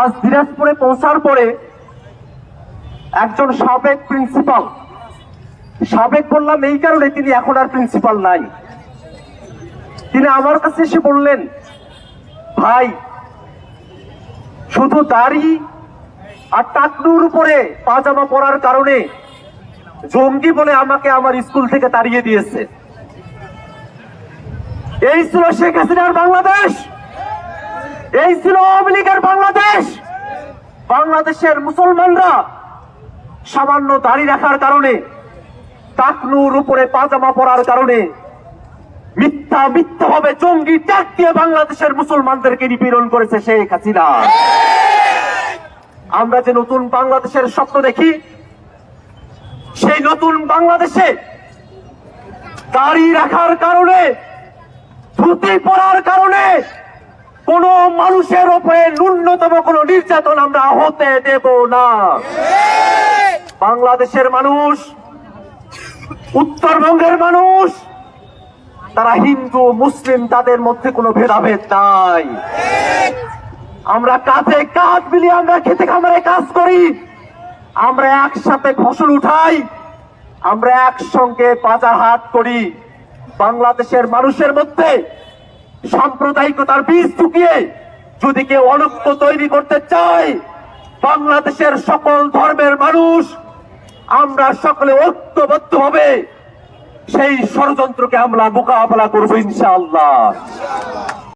আজ দিনাজপুরে পৌঁছার পরে একজন সাবেক প্রিন্সিপাল, সাবেক বললাম এই কারণে তিনি এখন আর প্রিন্সিপাল নাই। তিনি আমার কাছে এসে বললেন, ভাই, শুধু দাড়ি আর টাকনুর উপরে পাজামা পরার কারণে জঙ্গি বলে আমাকে আমার স্কুল থেকে তাড়িয়ে দিয়েছে। এই ছিল শেখ হাসিনার বাংলাদেশ! এই ছিল আওয়ামী লীগের বাংলাদেশ। বাংলাদেশের মুসলমানরা সামান্য দাড়ি রাখার কারণে, টাকনুর উপরে পাজামা পরার কারণে মিথ্যা মিথ্যা ভাবে জঙ্গি ট্যাগ দিয়ে বাংলাদেশের মুসলমানদেরকে নিপীড়ন করেছে শেখ হাসিনা। আমরা যে নতুন বাংলাদেশের স্বপ্ন দেখি, সেই নতুন বাংলাদেশে দাড়ি রাখার কারণে, ধুতি পরার কারণে মানুষের উপরে ন্যূনতম কোন নির্যাতন আমরা হতে দেব না। বাংলাদেশের মানুষ, উত্তরবঙ্গের মানুষ, তারা হিন্দু, মুসলিম, তাদের মধ্যে কোনো ভেদাভেদ নাই। আমরা কাঁধে কাঁধ মিলিয়ে আমরা খেতে খামারে কাজ করি, আমরা একসাথে ফসল উঠাই, আমরা একসঙ্গে বাজার হাট করি। বাংলাদেশের মানুষের মধ্যে সাম্প্রদায়িকতার বীজ ঢুকিয়ে যদি কেউ অনক্য তৈরি করতে চায়, বাংলাদেশের সকল ধর্মের মানুষ, আমরা সকলে ঐক্যবদ্ধ হবে। সেই ষড়যন্ত্রকে আমরা মোকাবেলা করব ইনশাআল্লাহ।